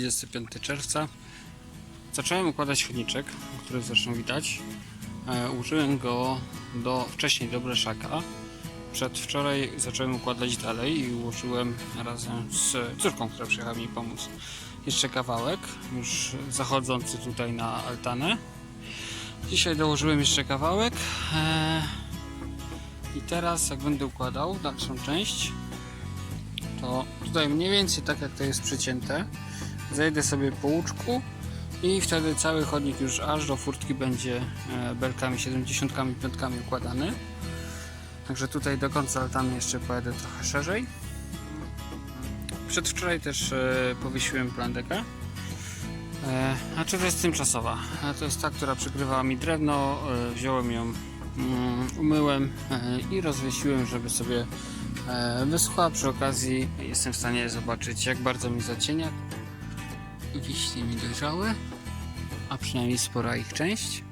25 czerwca. Zacząłem układać chodniczek, który zresztą widać. E, użyłem go do, wcześniej do blaszaka. Przedwczoraj zacząłem układać dalej i ułożyłem razem z córką, która przyjechała mi pomóc. Jeszcze kawałek, już zachodzący tutaj na altanę. Dzisiaj dołożyłem jeszcze kawałek. E, I teraz jak będę układał dalszą część, to tutaj mniej więcej tak jak to jest przycięte, zejdę sobie po łuczku i wtedy cały chodnik już aż do furtki będzie e, belkami 75 układany. Także tutaj do końca altany jeszcze pojadę trochę szerzej. Przedwczoraj też e, powiesiłem plandekę. A czy to jest tymczasowa? E, to jest ta, która przykrywała mi drewno. Wziąłem ją, mm, umyłem i rozwiesiłem, żeby sobie wyschła. Przy okazji jestem w stanie zobaczyć, jak bardzo mi zacienia. Wiśnie mi dojrzały, a przynajmniej spora ich część.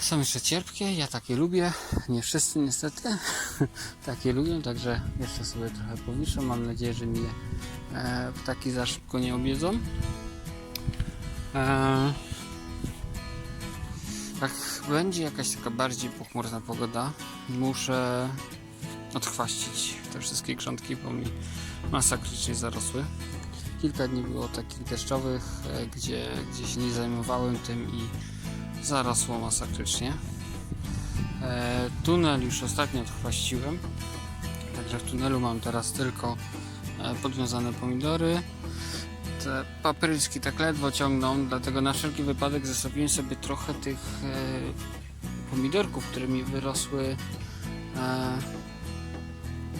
Są jeszcze cierpkie, ja takie lubię. Nie wszyscy niestety takie lubią, także jeszcze sobie trochę powiszę. Mam nadzieję, że mnie e, ptaki za szybko nie objedzą. E, jak będzie jakaś taka bardziej pochmurna pogoda, muszę odchwaścić te wszystkie grządki, bo mi masakrycznie zarosły. Kilka dni było takich deszczowych, e, gdzie, gdzie się nie zajmowałem tym i zarosło masakrycznie. E, tunel już ostatnio odchwaściłem, także w tunelu mam teraz tylko e, podwiązane pomidory. Te papryczki tak ledwo ciągną, dlatego na wszelki wypadek zostawiłem sobie trochę tych pomidorków, które mi wyrosły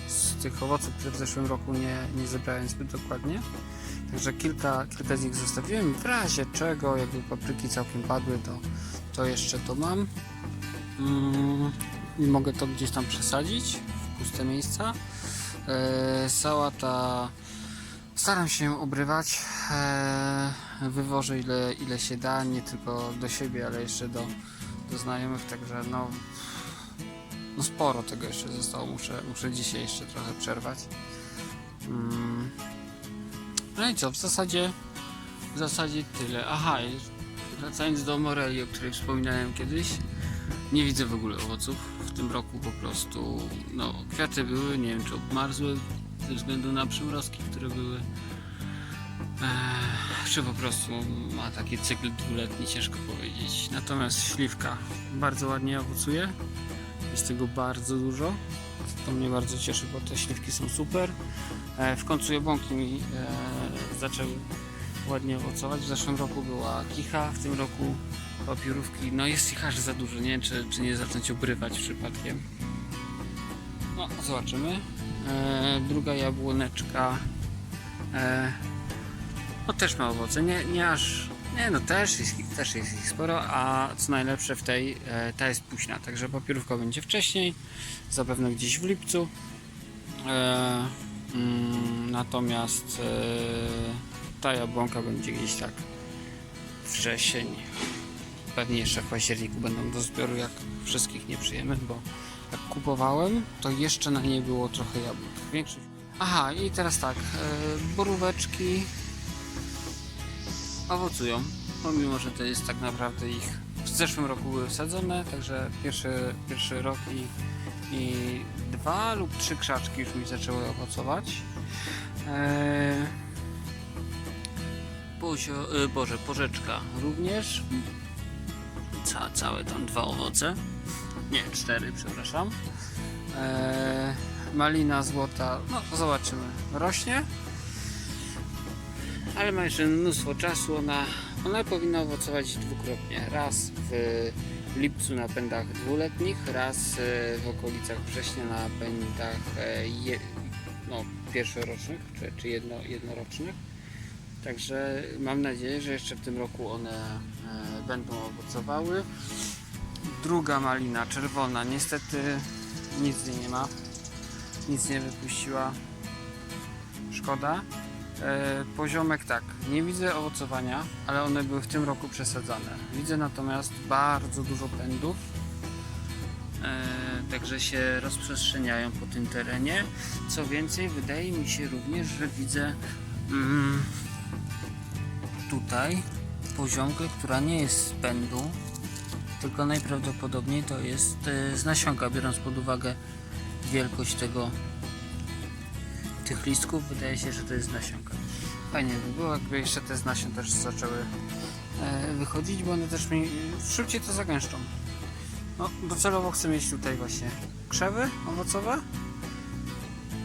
z tych owoców, które w zeszłym roku nie, nie zebrałem zbyt dokładnie. Także kilka, kilka z nich zostawiłem. W razie czego, jakby papryki całkiem padły, to, to jeszcze to mam. Mm, I mogę to gdzieś tam przesadzić w puste miejsca. E, sałata staram się obrywać. E, wywożę ile, ile się da, nie tylko do siebie, ale jeszcze do, do znajomych. Także no, no sporo tego jeszcze zostało. Muszę, muszę dzisiaj jeszcze trochę przerwać. Mm. No i co, w zasadzie w zasadzie tyle. Aha, wracając do Moreli, o której wspominałem kiedyś, nie widzę w ogóle owoców. W tym roku po prostu, no, kwiaty były, nie wiem czy obmarzły ze względu na przymrozki, które były. Eee, czy po prostu ma taki cykl dwuletni, ciężko powiedzieć. Natomiast śliwka bardzo ładnie owocuje. Jest tego bardzo dużo. To mnie bardzo cieszy, bo te śliwki są super. E, w końcu jabłonki mi e, zaczęły ładnie owocować. W zeszłym roku była kicha, w tym roku papierówki. No jest ich aż za dużo, nie wiem czy, czy nie zacząć obrywać przypadkiem. No, zobaczymy. E, druga jabłoneczka no też ma owoce, nie, nie aż nie no też jest, też jest ich sporo, a co najlepsze w tej, ta jest późna, także papierówka będzie wcześniej, zapewne gdzieś w lipcu. Natomiast e, ta jabłonka będzie gdzieś tak wrzesień. Pewnie jeszcze w październiku będą do zbioru, jak wszystkich nie przyjemy, bo jak kupowałem, to jeszcze na niej było trochę jabłek. Większość. Aha, i teraz tak, e, boróweczki owocują, pomimo, że to jest tak naprawdę ich w zeszłym roku były wsadzone, także pierwszy, pierwszy rok i, i dwa lub trzy krzaczki już mi zaczęły owocować. Eee, e, Boże, porzeczka również. Ca, całe tam dwa owoce. Nie, cztery, przepraszam. Eee, malina złota, no zobaczymy. Rośnie, ale ma jeszcze mnóstwo czasu. Ona, ona powinna owocować dwukrotnie. Raz w lipcu na pędach dwuletnich, raz e, w okolicach września na pędach e, je, no, pierwszorocznych, czy, czy jedno, jednorocznych. Także mam nadzieję, że jeszcze w tym roku one e, będą owocowały. Druga malina czerwona, niestety nic nie ma. Nic nie wypuściła. Szkoda. E, poziomek tak, nie widzę owocowania, ale one były w tym roku przesadzane. Widzę natomiast bardzo dużo pędów, e, także się rozprzestrzeniają po tym terenie. Co więcej, wydaje mi się również, że widzę mm, tutaj poziomkę, która nie jest z pędu, tylko najprawdopodobniej to jest e, z nasionka, biorąc pod uwagę wielkość tego tych listków, wydaje się, że to jest nasionka. Fajnie by było, jakby jeszcze te z nasion też zaczęły e, wychodzić, bo one też mi szybciej to zagęszczą. No, docelowo chcę mieć tutaj właśnie krzewy owocowe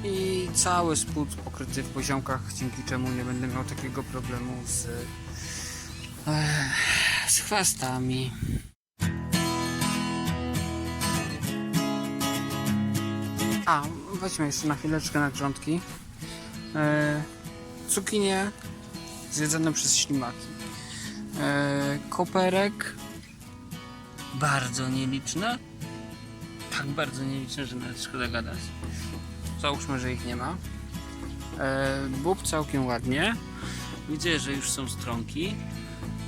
i cały spód pokryty w poziomkach, dzięki czemu nie będę miał takiego problemu z, e, z chwastami. A, weźmy jeszcze na chwileczkę na grządki. E, cukinie zjedzone przez ślimaki. E, koperek bardzo nieliczne. Tak bardzo nieliczne, że nawet szkoda gadać. Załóżmy, że ich nie ma. E, bób całkiem ładnie. Widzę, że już są stronki.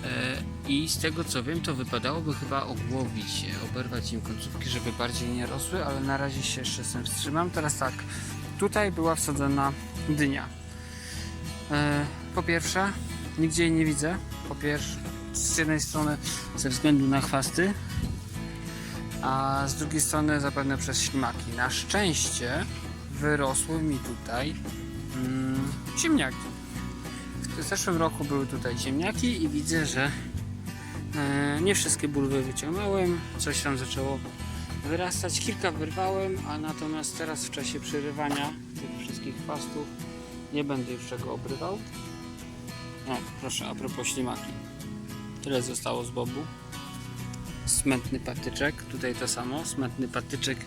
E, I z tego co wiem, to wypadałoby chyba ogłowić, je, oberwać im końcówki, żeby bardziej nie rosły, ale na razie się jeszcze z tym wstrzymam. Teraz tak, tutaj była wsadzona dynia. E, po pierwsze, nigdzie jej nie widzę. Po pierwsze, z jednej strony ze względu na chwasty, a z drugiej strony zapewne przez ślimaki. Na szczęście wyrosły mi tutaj mm, ziemniaki. W zeszłym roku były tutaj ziemniaki i widzę, że e, nie wszystkie bulwy wyciągnąłem, coś tam zaczęło wyrastać, kilka wyrwałem, a natomiast teraz w czasie przerywania tych wszystkich chwastów nie będę już czego obrywał. O, proszę, a propos ślimaki. Tyle zostało z bobu. Smętny patyczek, tutaj to samo, smętny patyczek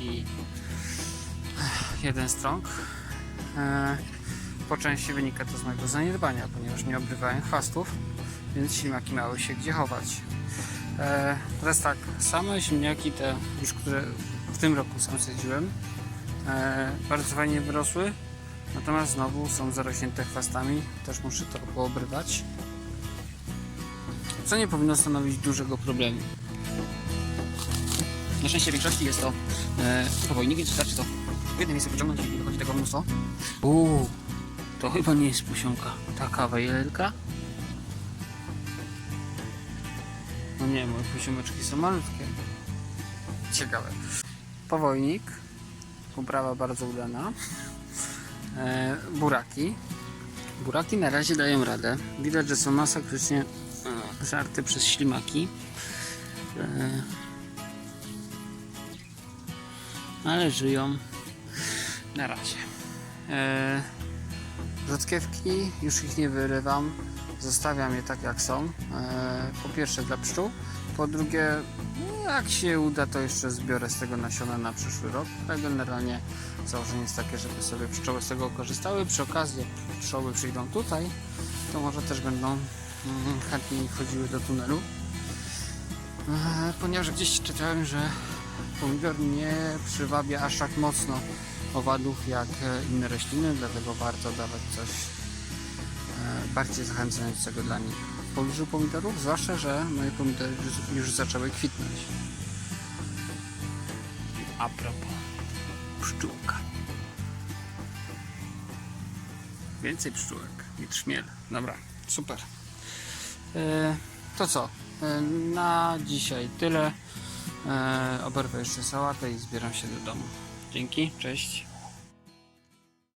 i jeden strąg. Po części wynika to z mojego zaniedbania, ponieważ nie obrywałem chwastów, więc ślimaki miały się gdzie chować. E, teraz tak, same ziemniaki te, już które w tym roku sam sadziłem, e, bardzo fajnie wyrosły, natomiast znowu są zarośnięte chwastami, też muszę to poobrywać, co nie powinno stanowić dużego problemu. Na szczęście w większości jest to e, powojnik, więc wystarczy to w jednym miejscu pociągnąć i wychodzi tego mnóstwo. Uuu, to chyba nie jest pusionka. Taka wejelka? No nie, moje pusiomeczki są malutkie. Ciekawe. Powojnik. Uprawa bardzo udana. E, buraki. Buraki na razie dają radę. Widać, że są masakrycznie e, żarty przez ślimaki. E, ale żyją na razie. E, rzodkiewki już ich nie wyrywam, zostawiam je tak jak są. E, po pierwsze dla pszczół, po drugie jak się uda to jeszcze zbiorę z tego nasiona na przyszły rok. Ale generalnie założenie jest takie, żeby sobie pszczoły z tego korzystały. Przy okazji jak pszczoły przyjdą tutaj, to może też będą mm, chętniej wchodziły do tunelu. E, ponieważ gdzieś czytałem, że pomidor nie przywabia aż tak mocno owadów jak e, inne rośliny, dlatego warto dawać coś e, bardziej zachęcającego dla nich w pobliżu pomidorów, zwłaszcza, że moje pomidory już, już zaczęły kwitnąć. A propos pszczółka. Więcej pszczółek i trzmiel. Dobra, super. E, to co? Na dzisiaj tyle. Oberwę jeszcze sałatę i zbieram się do domu. Dzięki, cześć.